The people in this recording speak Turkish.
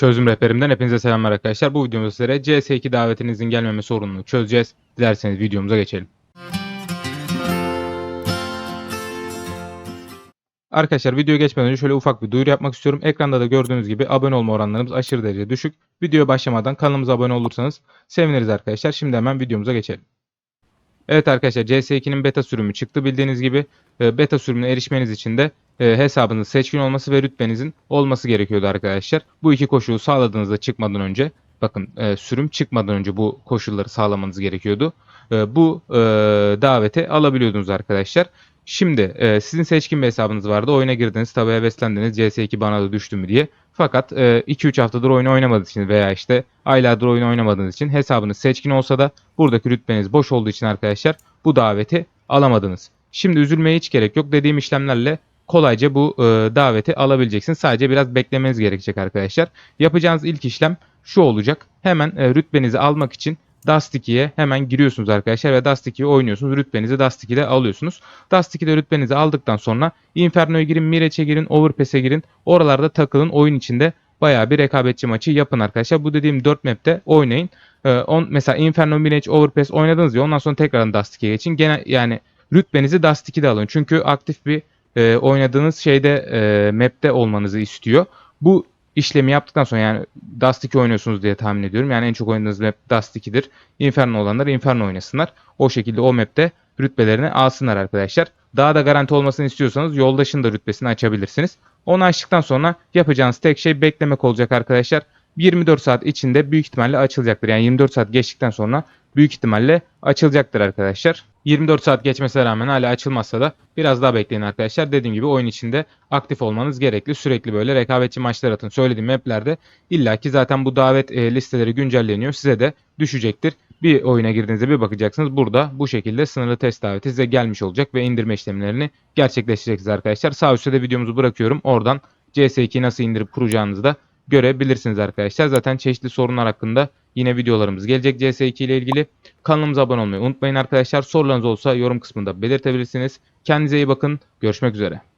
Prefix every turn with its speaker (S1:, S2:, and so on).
S1: Çözüm rehberimden hepinize selamlar arkadaşlar. Bu videomuzda sizlere CS2 davetinizin gelmeme sorununu çözeceğiz. Dilerseniz videomuza geçelim. Arkadaşlar videoya geçmeden önce şöyle ufak bir duyuru yapmak istiyorum. Ekranda da gördüğünüz gibi abone olma oranlarımız aşırı derece düşük. Videoya başlamadan kanalımıza abone olursanız seviniriz arkadaşlar. Şimdi hemen videomuza geçelim. Evet arkadaşlar CS2'nin beta sürümü çıktı bildiğiniz gibi. E, Beta sürümüne erişmeniz için de e, hesabınız seçkin olması ve rütbenizin olması gerekiyordu arkadaşlar. Bu iki koşulu sağladığınızda çıkmadan önce bakın e, sürüm çıkmadan önce bu koşulları sağlamanız gerekiyordu. E, bu e, davete alabiliyordunuz arkadaşlar. Şimdi e, sizin seçkin bir hesabınız vardı. Oyuna girdiniz tabi heveslendiniz CS2 bana da düştü mü diye. Fakat e, 2-3 haftadır oyunu oynamadığınız için veya işte aylardır oyunu oynamadığınız için hesabınız seçkin olsa da buradaki rütbeniz boş olduğu için arkadaşlar bu daveti alamadınız. Şimdi üzülmeye hiç gerek yok. Dediğim işlemlerle kolayca bu e, daveti alabileceksiniz. Sadece biraz beklemeniz gerekecek arkadaşlar. Yapacağınız ilk işlem şu olacak. Hemen e, rütbenizi almak için Dust 2'ye hemen giriyorsunuz arkadaşlar ve Dust 2'yi oynuyorsunuz. Rütbenizi Dust 2'de alıyorsunuz. Dust 2'de rütbenizi aldıktan sonra Inferno'ya girin, Mirage'e girin, Overpass'e girin. Oralarda takılın. Oyun içinde bayağı bir rekabetçi maçı yapın arkadaşlar. Bu dediğim 4 map'te oynayın. Ee, on, mesela Inferno, Mirage, Overpass oynadınız ya ondan sonra tekrardan Dust 2'ye geçin. Gene yani rütbenizi Dust 2'de alın. Çünkü aktif bir e, oynadığınız şeyde e, map'te olmanızı istiyor. Bu işlemi yaptıktan sonra yani Dust 2 oynuyorsunuz diye tahmin ediyorum. Yani en çok oynadığınız map Dust 2'dir. Inferno olanlar Inferno oynasınlar. O şekilde o map'te rütbelerini alsınlar arkadaşlar. Daha da garanti olmasını istiyorsanız yoldaşın da rütbesini açabilirsiniz. Onu açtıktan sonra yapacağınız tek şey beklemek olacak arkadaşlar. 24 saat içinde büyük ihtimalle açılacaktır. Yani 24 saat geçtikten sonra büyük ihtimalle açılacaktır arkadaşlar. 24 saat geçmesine rağmen hala açılmazsa da biraz daha bekleyin arkadaşlar. Dediğim gibi oyun içinde aktif olmanız gerekli. Sürekli böyle rekabetçi maçlar atın. Söylediğim maplerde illaki zaten bu davet e, listeleri güncelleniyor. Size de düşecektir. Bir oyuna girdiğinizde bir bakacaksınız. Burada bu şekilde sınırlı test daveti size gelmiş olacak ve indirme işlemlerini gerçekleştireceksiniz arkadaşlar. Sağ üstte de videomuzu bırakıyorum. Oradan CS2'yi nasıl indirip kuracağınızı da görebilirsiniz arkadaşlar. Zaten çeşitli sorunlar hakkında yine videolarımız gelecek CS2 ile ilgili. Kanalımıza abone olmayı unutmayın arkadaşlar. Sorularınız olsa yorum kısmında belirtebilirsiniz. Kendinize iyi bakın. Görüşmek üzere.